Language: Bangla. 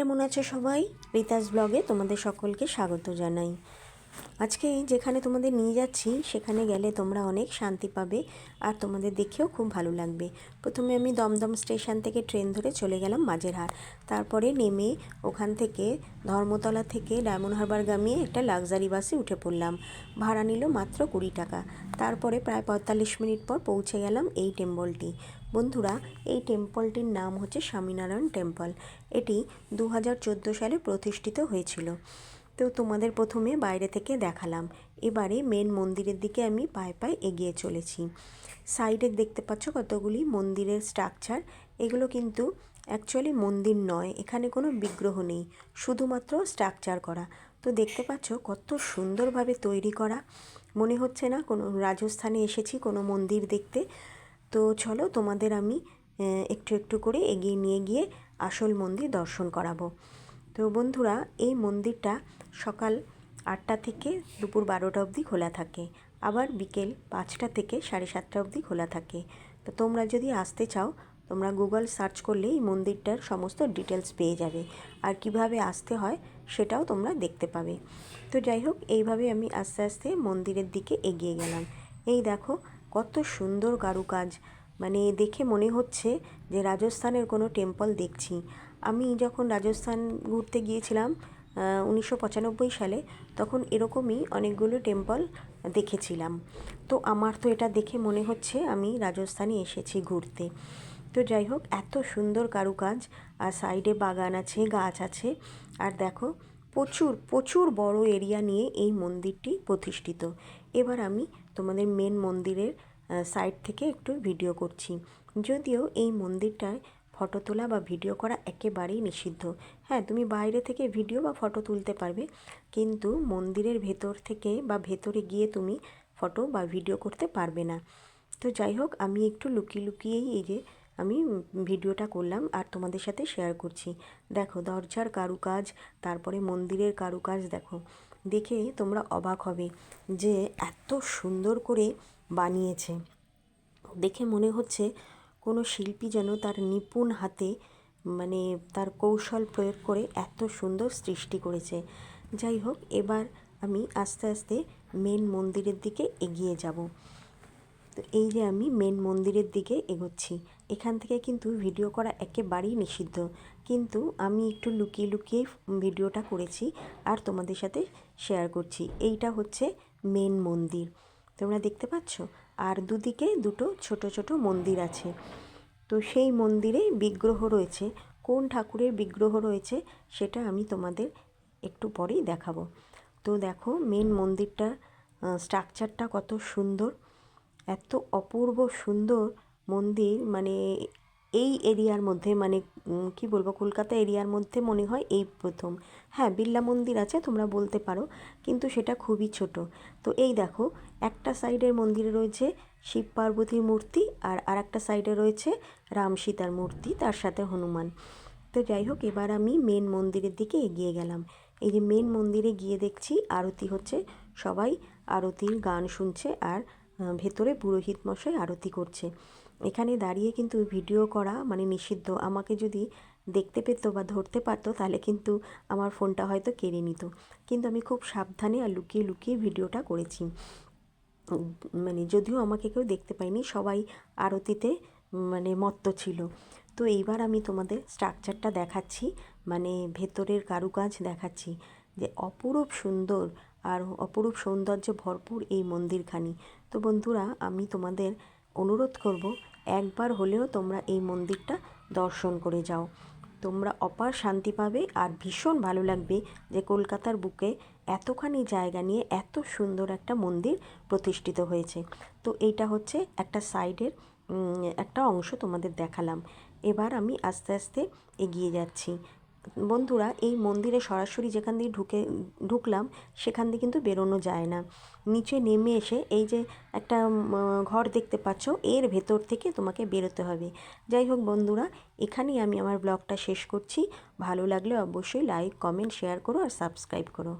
কেমন আছো সবাই? রিতাস ব্লগে তোমাদের সকলকে স্বাগত জানাই। আজকে যেখানে তোমাদের নিয়ে যাচ্ছি, সেখানে গেলে তোমরা অনেক শান্তি পাবে আর তোমাদের দেখেও খুব ভালো লাগবে। প্রথমে আমি দমদম স্টেশন থেকে ট্রেন ধরে চলে গেলাম মাঝেরহাট। তারপরে নেমে ওখান থেকে ধর্মতলা থেকে ডায়মন্ড হারবার গামিয়ে একটা লাক্সারি বাসে উঠে পড়লাম। ভাড়া নিল মাত্র কুড়ি টাকা। তারপরে প্রায় পঁয়তাল্লিশ মিনিট পর পৌঁছে গেলাম এই টেম্পলটি। বন্ধুরা, এই টেম্পলটির নাম হচ্ছে স্বামীনারায়ণ টেম্পল। এটি দু হাজার চোদ্দ সালে প্রতিষ্ঠিত হয়েছিল। তো তোমাদের প্রথমে বাইরে থেকে দেখালাম। এবারে মেন মন্দিরের দিকে আমি পায়ে পায়ে এগিয়ে চলেছি। সাইডে দেখতে পাচ্ছ কতগুলি মন্দিরের স্ট্রাকচার এগুলো কিন্তু অ্যাকচুয়ালি মন্দির নয়, এখানে কোনো বিগ্রহ নেই, শুধুমাত্র স্ট্রাকচার করা। তো দেখতে পাচ্ছ কত সুন্দরভাবে তৈরি করা। মনে হচ্ছে না কোনো রাজস্থানে এসেছি কোনো মন্দির দেখতে। তো চলো তোমাদের আমি একটু একটু করে এগিয়ে নিয়ে গিয়ে আসল মন্দির দর্শন করাবো। তো বন্ধুরা, এই মন্দিরটা সকাল আটটা থেকে দুপুর বারোটা অবধি খোলা থাকে। আবার বিকেল পাঁচটা থেকে সাড়ে সাতটা অবধি খোলা থাকে। তো তোমরা যদি আসতে চাও, তোমরা গুগল সার্চ করলে এই মন্দিরটার সমস্ত ডিটেলস পেয়ে যাবে। আর কীভাবে আসতে হয় সেটাও তোমরা দেখতে পাবে। তো যাই হোক, এইভাবে আমি আস্তে আস্তে মন্দিরের দিকে এগিয়ে গেলাম। এই দেখো কত সুন্দর কারুকাজ। মানে দেখে মনে হচ্ছে যে রাজস্থানের কোনো টেম্পল দেখছি। আমি যখন রাজস্থান ঘুরতে গিয়েছিলাম উনিশশো পঁচানব্বই সালে, তখন এরকমই অনেকগুলো টেম্পল দেখেছিলাম। তো আমার তো এটা দেখে মনে হচ্ছে আমি রাজস্থানে এসেছি ঘুরতে। তো যাই হোক, এত সুন্দর কারুকাজ, আর সাইডে বাগান আছে, গাছ আছে, আর দেখো প্রচুর প্রচুর বড় এরিয়া নিয়ে এই মন্দিরটি প্রতিষ্ঠিত। এবার আমি তোমাদের মেন মন্দিরের সাইড থেকে একটু ভিডিও করছি। যদিও এই মন্দিরটায় ফটো তোলা বা ভিডিও করা একেবারেই নিষিদ্ধ। হ্যাঁ তুমি বাইরে থেকে ভিডিও বা ফটো তুলতে পারবে। কিন্তু মন্দিরের ভেতর থেকে বা ভেতরে গিয়ে তুমি ফটো বা ভিডিও করতে পারবে না। তো যাই হোক, আমি একটু লুকিয়ে লুকিয়েই এই যে আমি ভিডিওটা করলাম আর তোমাদের সাথে শেয়ার করছি। দেখো, দরজার কারুকাজ, তারপরে মন্দিরের কারুকাজ দেখো। দেখে তোমরা অবাক হবে যে এত সুন্দর করে বানিয়েছে। দেখে মনে হচ্ছে কোনো শিল্পী যেন তার নিপুণ হাতে মানে তার কৌশল প্রয়োগ করে এত সুন্দর সৃষ্টি করেছে। যাই হোক, এবার আমি আস্তে আস্তে মেন মন্দিরের দিকে এগিয়ে যাব। তো এই যে আমি মেন মন্দিরের দিকে এগোচ্ছি, এখান থেকে কিন্তু ভিডিও করা একেবারেই নিষিদ্ধ। কিন্তু আমি একটু লুকিয়ে লুকিয়ে ভিডিওটা করেছি আর তোমাদের সাথে শেয়ার করছি। এইটা হচ্ছে মেন মন্দির। তোমরা দেখতে পাচ্ছ? আর দুদিকে দুটো ছোট ছোট মন্দির আছে। তো সেই মন্দিরে বিগ্রহ রয়েছে। কোন ঠাকুরের বিগ্রহ রয়েছে সেটা আমি তোমাদের একটু পরেই দেখাবো। তো দেখো মেন মন্দিরটার স্ট্রাকচারটা কত সুন্দর। এত অপূর্ব সুন্দর মন্দির মানে এই এরিয়ার মধ্যে মানে কি বলব, কলকাতা এরিয়ার মধ্যে মনে হয় এই প্রথম। হ্যাঁ বিড়লা মন্দির আছে, তোমরা বলতে পারো, কিন্তু সেটা খুবই ছোট। তো এই দেখো, একটা সাইডের মন্দিরে রয়েছে শিব পার্বতীর মূর্তি আর আর একটা সাইডে রয়েছে রাম সীতার মূর্তি, তার সাথে হনুমান। তো যাই হোক, এবার আমি মেন মন্দিরের দিকে এগিয়ে গেলাম। এই যে মেন মন্দিরে গিয়ে দেখছি, আরতি হচ্ছে, সবাই আরতির গান শুনছে আর ভেতরে পুরোহিত মশাই আরতি করছে। এখানে দাঁড়িয়ে কিন্তু ভিডিও করা মানে নিষিদ্ধ। আমাকে যদি দেখতে পেতো বা ধরতে পারতো, তাহলে কিন্তু আমার ফোনটা হয়তো কেড়ে নিত। কিন্তু আমি খুব সাবধানে আর লুকিয়ে লুকিয়ে ভিডিওটা করেছি। মানে যদিও আমাকে কেউ দেখতে পায়নি, সবাই আরতিতে মানে মত্ত ছিল। তো এইবার আমি তোমাদের স্ট্রাকচারটা দেখাচ্ছি মানে ভেতরের কারুকাজ দেখাচ্ছি। যে অপরূপ সুন্দর আর অপরূপ সৌন্দর্যে ভরপুর এই মন্দিরখানি। তো বন্ধুরা, আমি তোমাদের অনুরোধ করব, একবার হলেও তোমরা এই মন্দিরটা দর্শন করে যাও। তোমরা অপার শান্তি পাবে আর ভীষণ ভালো লাগবে যে কলকাতার বুকে এতখানি জায়গা নিয়ে এত সুন্দর একটা মন্দির প্রতিষ্ঠিত হয়েছে। তো এইটা হচ্ছে একটা সাইডের একটা অংশ তোমাদের দেখালাম। এবার আমি আস্তে আস্তে এগিয়ে যাচ্ছি। বন্ধুরা, এই মন্দিরে সরাসরি যেখান দিয়ে ঢুকে, ঢুকলাম, সেখান দিয়ে কিন্তু বেরোনো যায় না। নিচে নেমে এসে এই যে একটা ঘর দেখতে পাচ্ছ, এর ভেতর থেকে তোমাকে বেরোতে হবে। যাই হোক বন্ধুরা, এখানেই আমি আমার ব্লগটা শেষ করছি। ভালো লাগলে অবশ্যই লাইক কমেন্ট শেয়ার করো আর সাবস্ক্রাইব করো।